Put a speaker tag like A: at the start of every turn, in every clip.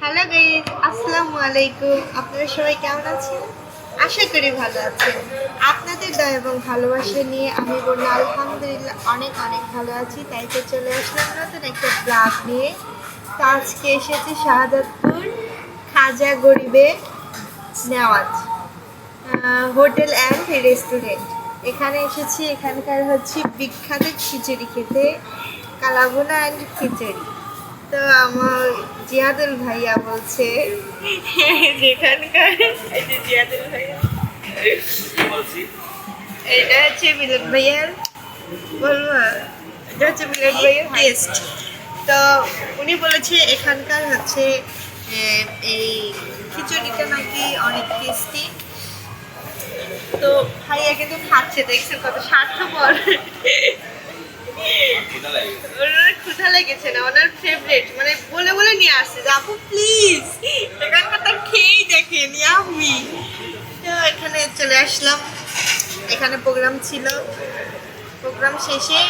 A: Hello guys আসসালামু আলাইকুম আপনারা সবাই কেমন আছেন? আশা করি ভালো আছেন। আপনাদের দয়া এবং ভালোবাসা নিয়ে আমি বললাম আলহামদুলিল্লাহ, অনেক অনেক ভালো আছি। তাই তো চলে আসলাম নতুন একটা ব্লগ নিয়ে। তো আজকে এসেছি শাহাদাতপুর খাজা গরিবে নেওয়াজ হোটেল অ্যান্ড রেস্টুরেন্ট। এখানে এসেছি, এখানকার হচ্ছে বিখ্যাত খিচুড়ি খেতে কালাগুনা অ্যান্ড খিচুড়ি। তো আমার জিয়াদুল ভাইয়া বলছে। যেখানকার জিয়াদুল ভাইয়া। এটা হচ্ছে মিলন ভাইয়ার বলব এটা হচ্ছে মিলন ভাইয়ার টেস্ট তো উনি বলেছে এখানকার হচ্ছে এই খিচুড়িটা নাকি অনেক টেস্টি তো ভাইয়া কিন্তু খাচ্ছে দেখছেন কত স্বার্থপর। লেগেছে না, ওনার ফেভারিট মানে বলে বলে নিয়ে আসছে যে, আপু প্লিজ এখানকারটা খেয়েই এখানে চলে আসলাম। এখানে ছিল। শেষে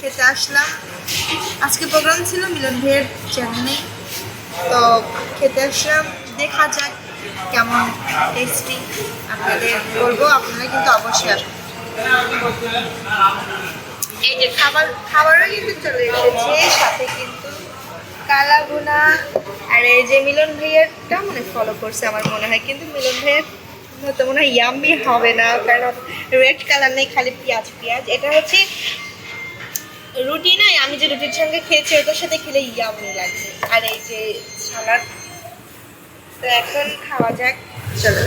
A: খেতে আসলাম। আজকে প্রোগ্রাম ছিল মিলন ভাইয়ের চ্যানেলে তো খেতে আসলাম। দেখা যাক কেমন টেস্টি আপনাদের বলব। আপনারা কিন্তু অবশ্যই আসবেন। এই যে খাবার খাবারও কিন্তু চলে এসেছে, সাথে কিন্তু কালাগুনা আর এই যে মিলন ভাইয়ারটা মানে ফলো করছে আমার মনে হয়, কিন্তু মিলন ভাইয়ের মতো মনে হয় ইয়াম্মি হবে না, কারণ রেড কালার নেই, খালি পেঁয়াজ পেঁয়াজ। এটা হচ্ছে রুটি নাই, আমি যে রুটির সঙ্গে খেয়েছি, ওটার সাথে খেলে ইয়াম্মি লাগছে। আর এই যে সালাদ, তো এখন খাওয়া যাক, চলো।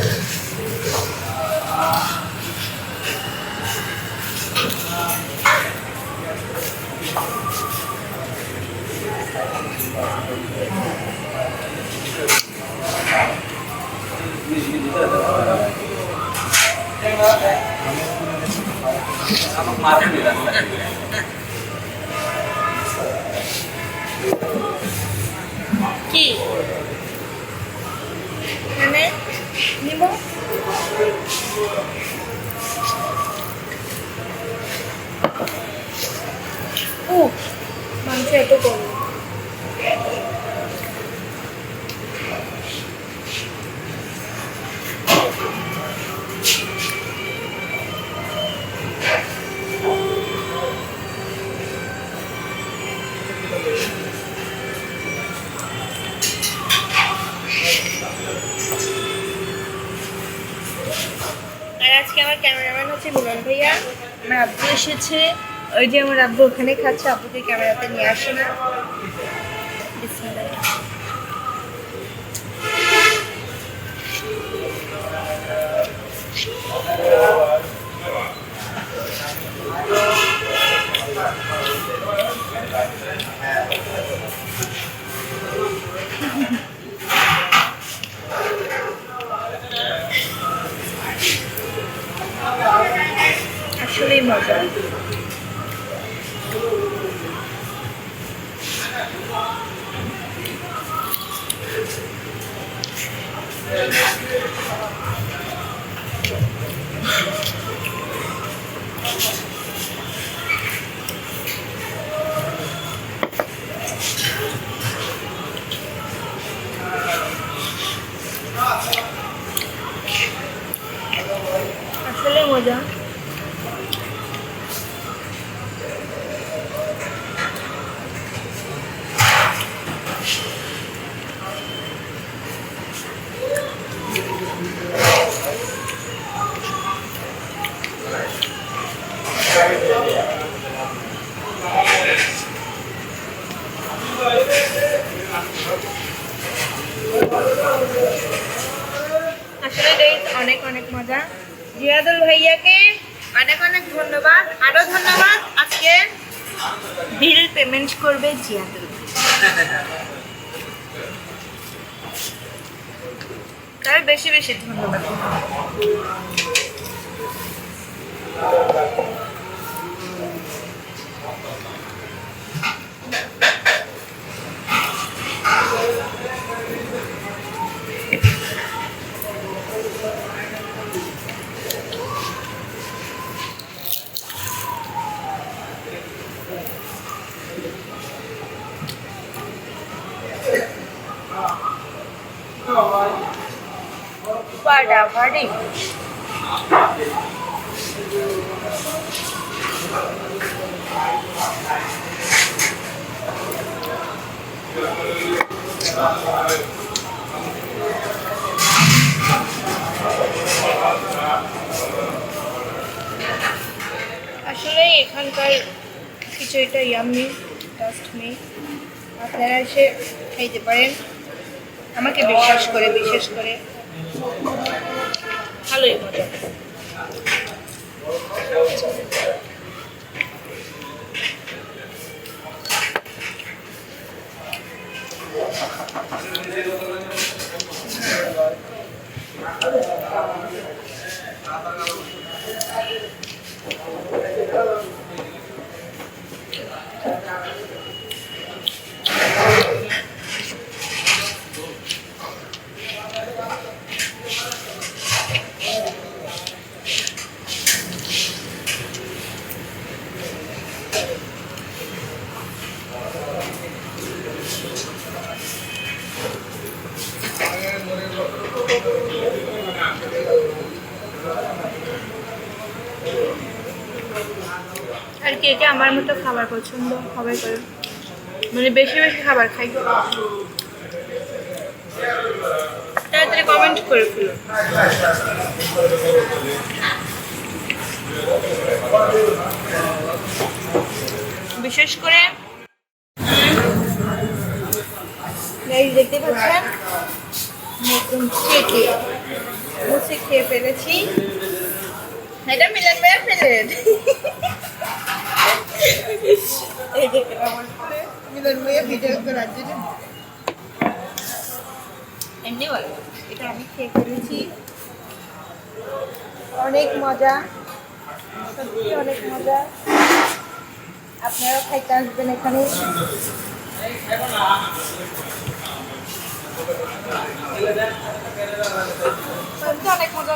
A: কি? আজকে আমার ক্যামেরাম্যান হচ্ছে মিলন ভাইয়া। আমার আব্বু এসেছে ওই যে আমার আব্বু ওখানে খাচ্ছে আব্বুকে ক্যামেরাতে নিয়ে আসে না। আসলেই মজা। মজা আসলে এটাই অনেক অনেক মজা। জিয়াদুল ভাইয়াকে অনেক অনেক ধন্যবাদ। আরও ধন্যবাদ। আজকে বিল পেমেন্ট করবে জিয়াদুল। তার বেশি বেশি ধন্যবাদ। ফাটাফাটি আসলে এখানকার খিচুড়িটা ইয়াম্মি জাস্ট মি আপনারা এসে খাইতে পারেন। আমাকে বিশ্বাস করে, বিশেষ করে। ভালোই মজা আর কে কে আমার মতো খাবার পছন্দ? সবাই করে। মানে বেশি বেশি খাবার খাই। তাড়াতাড়ি কমেন্ট করে ফেলো। বিশেষ করে দেখতে পাচ্ছেন? নতুন মুছে খেয়ে ফেলেছি এটা মিলন ভাইয়া ফেলেন মিলন ভাইয়া ভিডিও করার জন্য এমনি বলো এটা আমি খেয়ে ফেলেছি। অনেক মজা সত্যি অনেক মজা। আপনারাও খাইতে আসবেন এখানে। অনেক মজা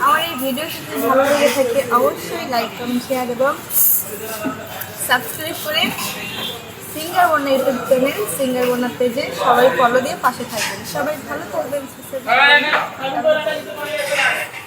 A: আমার এই ভিডিও যদি ভালো লেগে থাকে অবশ্যই লাইক কমেন্ট শেয়ার এবং সাবস্ক্রাইব করে singer Bonya YouTube channel singer Bonya পেজে সবাই ফলো দিয়ে পাশে থাকবেন। সবাই ভালো থাকবেন।